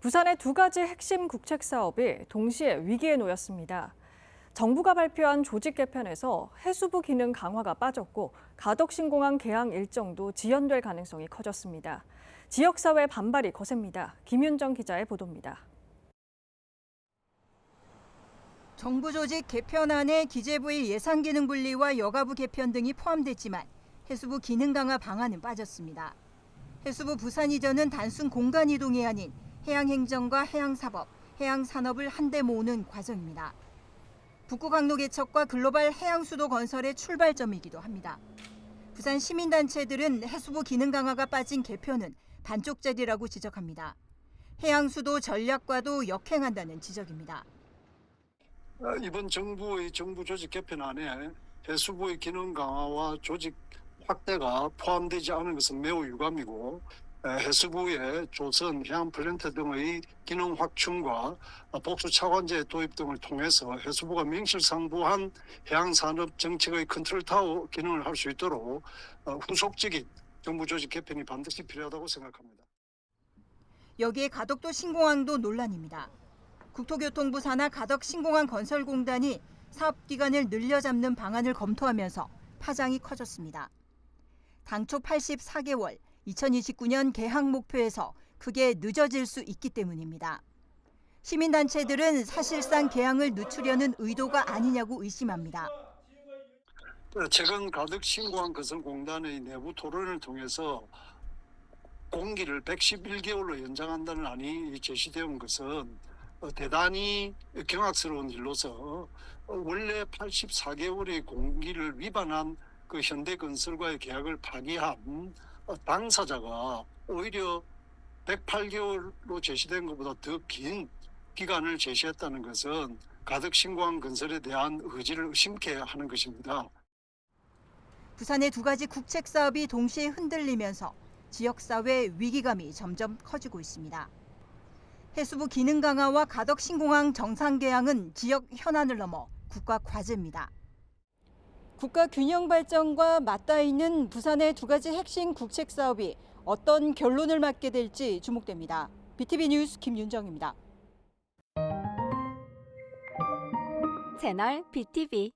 부산의 두 가지 핵심 국책 사업이 동시에 위기에 놓였습니다. 정부가 발표한 조직 개편에서 해수부 기능 강화가 빠졌고 가덕신공항 개항 일정도 지연될 가능성이 커졌습니다. 지역사회 반발이 거셉니다. 김윤정 기자의 보도입니다. 정부 조직 개편안에 기재부의 예산 기능 분리와 여가부 개편 등이 포함됐지만 해수부 기능 강화 방안은 빠졌습니다. 해수부 부산 이전은 단순 공간 이동이 아닌 해양 행정과 해양 사법, 해양 산업을 한데 모으는 과정입니다. 북구 강로 개척과 글로벌 해양 수도 건설의 출발점이기도 합니다. 부산 시민단체들은 해수부 기능 강화가 빠진 개편은 반쪽짜리라고 지적합니다. 해양 수도 전략과도 역행한다는 지적입니다. 어, 이번 정부의 정부 조직 개편 안에 해수부의 기능 강화와 조직 확대가 포함되지 않은 것은 매우 유감이고 에, 해수부의 조선, 해양 플랜트 등의 기능 확충과 복수 차관제 도입 등을 통해서 해수부가 명실상부한 해양 산업 정책의 컨트롤 타워 기능을 할 수 있도록 어, 후속적인 정부 조직 개편이 반드시 필요하다고 생각합니다. 여기에 가덕도 신공항도 논란입니다. 국토교통부 산하 가덕 신공항 건설공단이 사업 기간을 늘려잡는 방안을 검토하면서 파장이 커졌습니다. 당초 84개월, 2029년 개항 목표에서 크게 늦어질 수 있기 때문입니다. 시민단체들은 사실상 개항을 늦추려는 의도가 아니냐고 의심합니다. 어, 최근 가덕 신공항 건설공단의 내부 토론을 통해서 공기를 111개월로 연장한다는 안이 제시되어 온 것은 어, 대단히 경악스러운 일로서 어, 원래 84개월의 공기를 위반한 그 현대건설과의 계약을 파기한 어, 당사자가 오히려 108개월로 제시된 것보다 더 긴 기간을 제시했다는 것은 가덕 신공항 건설에 대한 의지를 의심케 하는 것입니다. 부산의 두 가지 국책 사업이 동시에 흔들리면서 지역 사회 위기감이 점점 커지고 있습니다. 해수부 기능 강화와 가덕 신공항 정상 개항은 지역 현안을 넘어 국가 과제입니다. 국가 균형 발전과 맞닿아 있는 부산의 두 가지 핵심 국책 사업이 어떤 결론을 맞게 될지 주목됩니다. BTV 뉴스 김윤정입니다. 채널 BTV